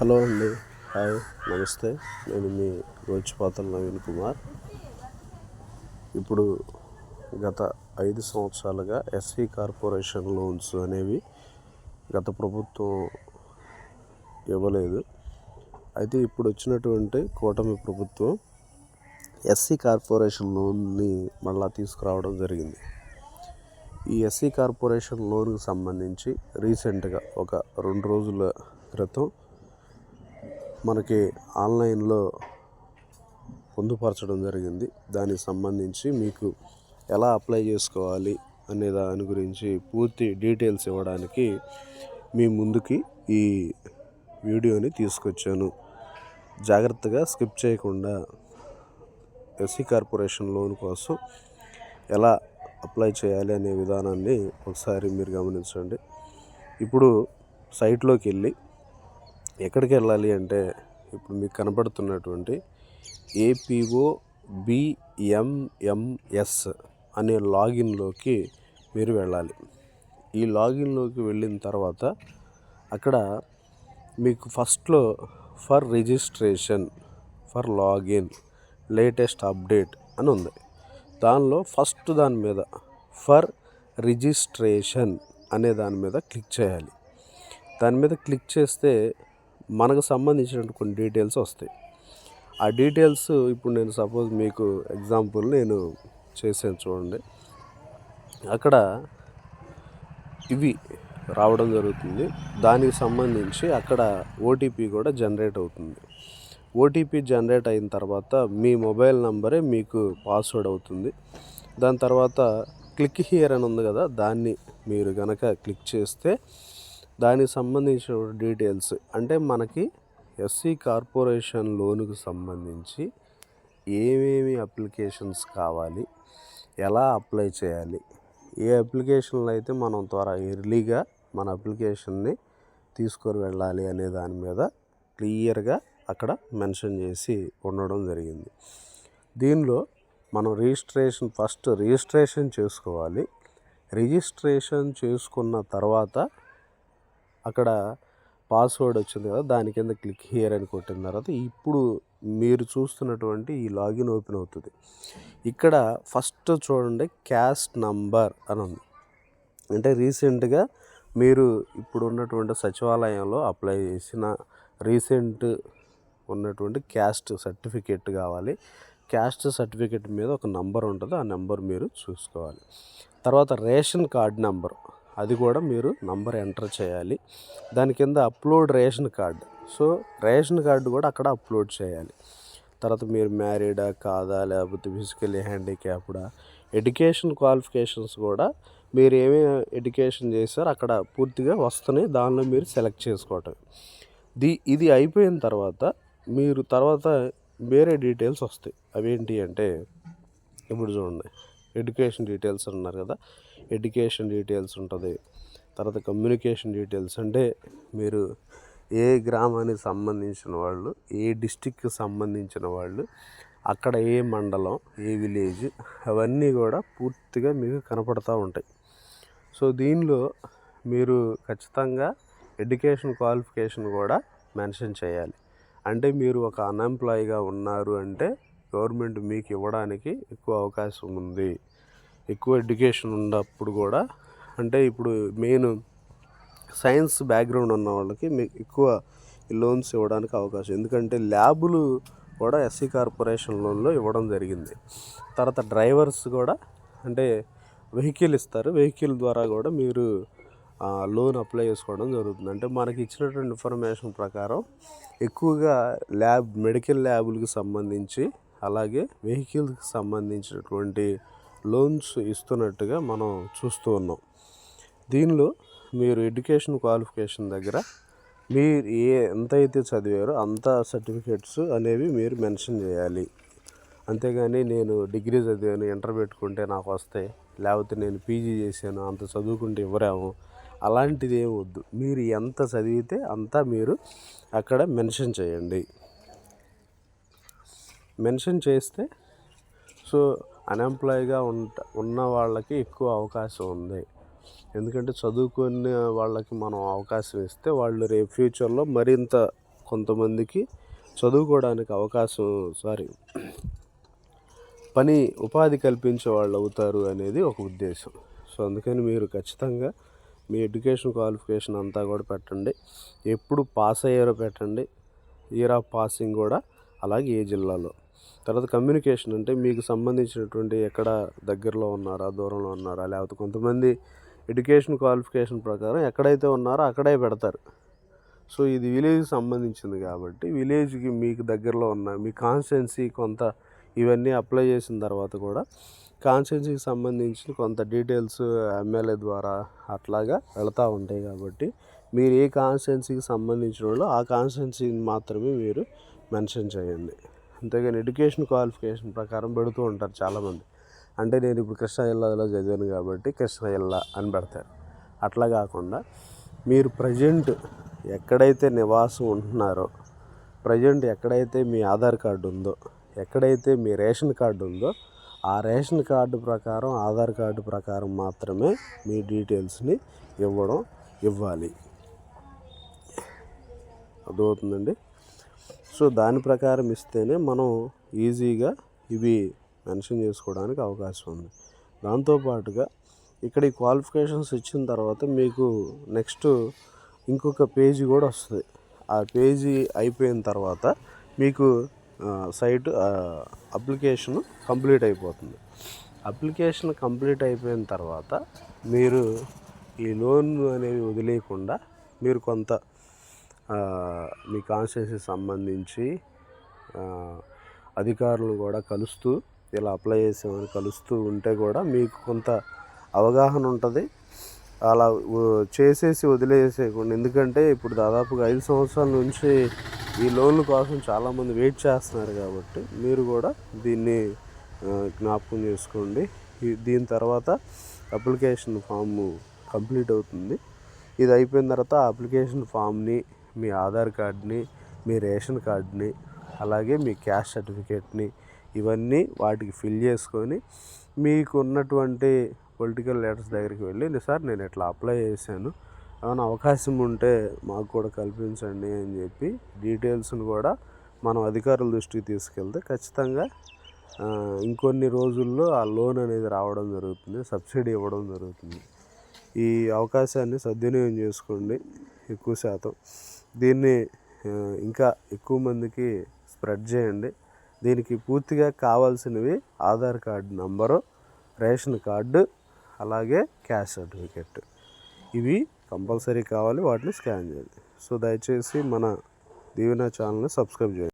Hello అండి. Hi. నమస్తే. నేను మీ రోచిపాతల నవీన్ కుమార్. ఇప్పుడు గత ఐదు సంవత్సరాలుగా ఎస్సీ కార్పొరేషన్ లోన్స్ అనేవి గత ప్రభుత్వం ఇవ్వలేదు. అయితే ఇప్పుడు వచ్చినటువంటి కూటమి ప్రభుత్వం ఎస్సీ కార్పొరేషన్ లోన్ని మళ్ళా తీసుకురావడం జరిగింది. ఈ ఎస్సీ కార్పొరేషన్ లోన్కి సంబంధించి రీసెంట్గా ఒక రెండు రోజుల క్రితం మనకి ఆన్లైన్లో పొందుపరచడం జరిగింది. దానికి సంబంధించి మీకు ఎలా అప్లై చేసుకోవాలి అనే దాని గురించి పూర్తి డీటెయిల్స్ ఇవ్వడానికి మీ ముందుకి ఈ వీడియోని తీసుకొచ్చాను. జాగ్రత్తగా స్కిప్ చేయకుండా ఎస్సీ కార్పొరేషన్ లోన్ కోసం ఎలా అప్లై చేయాలి అనే విధానాన్ని ఒకసారి మీరు గమనించండి. ఇప్పుడు సైట్లోకి వెళ్ళి ఎక్కడికి వెళ్ళాలి అంటే ఇప్పుడు మీకు కనపడుతున్నటువంటి ఏపీఓ బిఎంఎంఎస్ అనే లాగిన్లోకి మీరు వెళ్ళాలి. ఈ లాగిన్లోకి వెళ్ళిన తర్వాత అక్కడ మీకు ఫస్ట్లో for registration for login latest update అని ఉంది. దానిలో ఫస్ట్ దాని మీద ఫర్ రిజిస్ట్రేషన్ అనే దాని మీద క్లిక్ చేయాలి. దాని మీద క్లిక్ చేస్తే మనకు సంబంధించిన కొన్ని డీటెయిల్స్ వస్తాయి. ఆ డీటెయిల్స్ ఇప్పుడు నేను సపోజ్ మీకు ఎగ్జాంపుల్ నేను చేసాను చూడండి. అక్కడ ఇవి రావడం జరుగుతుంది. దానికి సంబంధించి అక్కడ ఓటీపీ కూడా జనరేట్ అవుతుంది. ఓటీపీ జనరేట్ అయిన తర్వాత మీ మొబైల్ నంబరే మీకు పాస్వర్డ్ అవుతుంది. దాని తర్వాత క్లిక్ హియర్ అని ఉంది కదా దాన్ని మీరు కనుక క్లిక్ చేస్తే దానికి సంబంధించిన డీటెయిల్స్. అంటే మనకి ఎస్సీ కార్పొరేషన్ లోనుకు సంబంధించి ఏమేమి అప్లికేషన్స్ కావాలి ఎలా అప్లై చేయాలి ఏ అప్లికేషన్లో అయితే మనం త్వర ఎర్లీగా మన అప్లికేషన్ని తీసుకొని వెళ్ళాలి అనే దాని మీద క్లియర్గా అక్కడ మెన్షన్ చేసి ఉండడం జరిగింది. దీనిలో మనం రిజిస్ట్రేషన్ ఫస్ట్ రిజిస్ట్రేషన్ చేసుకోవాలి. రిజిస్ట్రేషన్ చేసుకున్న తర్వాత అక్కడ పాస్వర్డ్ వచ్చింది కదా దాని కింద క్లిక్ హియర్ అని కొట్టిన తర్వాత ఇప్పుడు మీరు చూస్తున్నటువంటి ఈ లాగిన్ ఓపెన్ అవుతుంది. ఇక్కడ ఫస్ట్ చూడండి క్యాస్ట్ నంబర్ అని ఉంది. అంటే రీసెంట్గా మీరు ఇప్పుడు ఉన్నటువంటి సచివాలయంలో అప్లై చేసిన రీసెంట్ ఉన్నటువంటి క్యాస్ట్ సర్టిఫికేట్ కావాలి. క్యాస్ట్ సర్టిఫికేట్ మీద ఒక నంబర్ ఉంటుంది ఆ నెంబర్ మీరు చూసుకోవాలి. తర్వాత రేషన్ కార్డ్ నెంబర్ అది కూడా మీరు నంబర్ ఎంటర్ చేయాలి. దాని కింద upload ration card. So ration card కూడా అక్కడ అప్లోడ్ చేయాలి. తర్వాత మీరు మ్యారీడా కాదా లేకపోతే ఫిజికలీ హ్యాండిక్యాప్డా ఎడ్యుకేషన్ క్వాలిఫికేషన్స్ కూడా మీరు ఏమేమి ఎడ్యుకేషన్ చేశారో అక్కడ పూర్తిగా వస్తున్నాయి. దానిలో మీరు సెలెక్ట్ చేసుకోవటం ది ఇది అయిపోయిన తర్వాత మీరు తర్వాత వేరే డీటెయిల్స్ వస్తాయి. అవేంటి అంటే ఇప్పుడు చూడండి. ఎడ్యుకేషన్ డీటెయిల్స్ అన్నారు కదా ఎడ్యుకేషన్ డీటెయిల్స్ ఉంటుంది. తర్వాత కమ్యూనికేషన్ డీటెయిల్స్ అంటే మీరు ఏ గ్రామానికి సంబంధించిన వాళ్ళు ఏ డిస్టిక్కి సంబంధించిన వాళ్ళు అక్కడ ఏ మండలం ఏ విలేజ్ అవన్నీ కూడా పూర్తిగా మీకు కనపడతూ ఉంటాయి. సో దీనిలో మీరు ఖచ్చితంగా ఎడ్యుకేషన్ క్వాలిఫికేషన్ కూడా మెన్షన్ చేయాలి. అంటే మీరు ఒక అన్ఎంప్లాయీగా ఉన్నారు అంటే గవర్నమెంట్ మీకు ఇవ్వడానికి ఎక్కువ అవకాశం ఉంది. ఎక్కువ ఎడ్యుకేషన్ ఉన్నప్పుడు కూడా అంటే ఇప్పుడు మెయిన్ సైన్స్ బ్యాక్గ్రౌండ్ ఉన్న వాళ్ళకి మీకు ఎక్కువ లోన్స్ ఇవ్వడానికి అవకాశం. ఎందుకంటే ల్యాబులు కూడా ఎస్సీ కార్పొరేషన్ లోన్లో ఇవ్వడం జరిగింది. తర్వాత డ్రైవర్స్ కూడా అంటే వెహికల్ ఇస్తారు. వెహికల్ ద్వారా కూడా మీరు లోన్ అప్లై చేసుకోవడం జరుగుతుంది. అంటే మనకి ఇచ్చినటువంటి ఇన్ఫర్మేషన్ ప్రకారం ఎక్కువగా ల్యాబ్ మెడికల్ ల్యాబులకు సంబంధించి అలాగే వెహికల్కి సంబంధించినటువంటి లోన్స్ ఇస్తున్నట్టుగా మనం చూస్తూ ఉన్నాం. దీనిలో మీరు ఎడ్యుకేషన్ క్వాలిఫికేషన్ దగ్గర మీరు ఏ ఎంత అయితే చదివారో అంత సర్టిఫికేట్స్ అనేవి మీరు మెన్షన్ చేయాలి. అంతేగాని నేను డిగ్రీ చదివాను ఇంటర్ పెట్టుకుంటే నాకు వస్తాయి లేకపోతే నేను పీజీ చేశాను అంత చదువుకుంటే ఇవ్వరేమో అలాంటిది ఏమి వద్దు. మీరు ఎంత చదివితే అంత మీరు అక్కడ మెన్షన్ చేయండి. మెన్షన్ చేస్తే సో అన్ఎంప్లాయ్గా ఉంట ఉన్న వాళ్ళకి ఎక్కువ అవకాశం ఉంది. ఎందుకంటే చదువుకునే వాళ్ళకి మనం అవకాశం ఇస్తే వాళ్ళు రేపు ఫ్యూచర్లో మరింత కొంతమందికి చదువుకోవడానికి అవకాశం సారీ పని ఉపాధి కల్పించే వాళ్ళు అవుతారు అనేది ఒక ఉద్దేశం. సో అందుకని మీరు ఖచ్చితంగా మీ ఎడ్యుకేషన్ క్వాలిఫికేషన్ అంతా కూడా పెట్టండి. ఎప్పుడు పాస్ అయ్యారో పెట్టండి. ఇయర్ ఆఫ్ పాసింగ్ కూడా అలాగే ఏ జిల్లాలో. తర్వాత కమ్యూనికేషన్ అంటే మీకు సంబంధించినటువంటి ఎక్కడ దగ్గరలో ఉన్నారా దూరంలో ఉన్నారా లేకపోతే కొంతమంది ఎడ్యుకేషన్ క్వాలిఫికేషన్ ప్రకారం ఎక్కడైతే ఉన్నారో అక్కడే పెడతారు. సో ఇది విలేజ్కి సంబంధించింది కాబట్టి విలేజ్కి మీకు దగ్గరలో ఉన్న మీ కాన్స్టెన్సీ కొంత ఇవన్నీ అప్లై చేసిన తర్వాత కూడా కాన్స్టెన్సీకి సంబంధించిన కొంత డీటెయిల్స్ ఎమ్మెల్యే ద్వారా అట్లాగా వెళ్తూ ఉంటాయి కాబట్టి మీరు ఏ కాన్స్టెన్సీకి సంబంధించిన వాళ్ళు ఆ కాన్స్టెన్సీని మాత్రమే మీరు మెన్షన్ చేయండి. అంతేగాని ఎడ్యుకేషన్ క్వాలిఫికేషన్ ప్రకారం పెడుతూ ఉంటారు చాలామంది. అంటే నేను ఇప్పుడు కృష్ణా జిల్లాలో చదివాను కాబట్టి కృష్ణా జిల్లా అని పెడతారు. అట్లా కాకుండా మీరు ప్రజెంట్ ఎక్కడైతే నివాసం ఉంటున్నారో ప్రజెంట్ ఎక్కడైతే మీ ఆధార్ కార్డు ఉందో ఎక్కడైతే మీ రేషన్ కార్డు ఉందో ఆ రేషన్ కార్డు ప్రకారం ఆధార్ కార్డు ప్రకారం మాత్రమే మీ డీటెయిల్స్ని ఇవ్వడం ఇవ్వాలి. అర్థమవుతుందండి? సో దాని ప్రకారం ఇస్తేనే మనం ఈజీగా ఇవి మెన్షన్ చేసుకోవడానికి అవకాశం ఉంది. దాంతోపాటుగా ఇక్కడ ఈ క్వాలిఫికేషన్స్ ఇచ్చిన తర్వాత మీకు నెక్స్ట్ ఇంకొక పేజీ కూడా వస్తుంది. ఆ పేజీ అయిపోయిన తర్వాత మీకు సైట్ అప్లికేషన్ కంప్లీట్ అయిపోతుంది. అప్లికేషన్ కంప్లీట్ అయిపోయిన తర్వాత మీరు ఈ లోన్ అనేవి వదిలేయకుండా మీరు కొంత మీ కాన్స్టిట్యూన్సీకి సంబంధించి అధికారులు అధికారులను కూడా కలుస్తూ ఇలా అప్లై చేసామని కలుస్తూ ఉంటే కూడా మీకు కొంత అవగాహన ఉంటుంది. అలా చేసేసి వదిలేసేయకుండా ఎందుకంటే ఇప్పుడు దాదాపుగా ఐదు సంవత్సరాల నుంచి ఈ లోన్ల కోసం చాలామంది వెయిట్ చేస్తున్నారు కాబట్టి మీరు కూడా దీన్ని జ్ఞాపకం చేసుకోండి. దీని తర్వాత అప్లికేషన్ ఫామ్ కంప్లీట్ అవుతుంది. ఇది అయిపోయిన తర్వాత అప్లికేషన్ ఫామ్ని మీ ఆధార్ కార్డ్ని మీ రేషన్ కార్డ్ని అలాగే మీ క్యాస్ట్ సర్టిఫికేట్ని ఇవన్నీ వాటికి ఫిల్ చేసుకొని మీకు ఉన్నటువంటి పొలిటికల్ లీడర్స్ దగ్గరికి వెళ్ళి సార్ నేను ఇట్లా అప్లై చేశాను. ఏమైనా అవకాశం ఉంటే మాకు కూడా కల్పించండి అని చెప్పి డీటెయిల్స్ని కూడా మనం అధికారుల దృష్టికి తీసుకెళ్తే ఖచ్చితంగా ఇంకొన్ని రోజుల్లో ఆ లోన్ అనేది రావడం జరుగుతుంది సబ్సిడీ ఇవ్వడం జరుగుతుంది. ఈ అవకాశాన్ని సద్వినియోగం చేసుకోండి ఎక్కువ శాతం. దీన్ని ఇంకా ఎక్కువ మందికి స్ప్రెడ్ చేయండి. దీనికి పూర్తిగా కావాల్సినవి Aadhaar card number ration card అలాగే క్యాష్ సర్టిఫికెట్. ఇవి కంపల్సరీ కావాలి వాటిని స్కాన్ చేయాలి సో దయచేసి మన దీవెన ఛానల్ని సబ్స్క్రైబ్ చేయండి.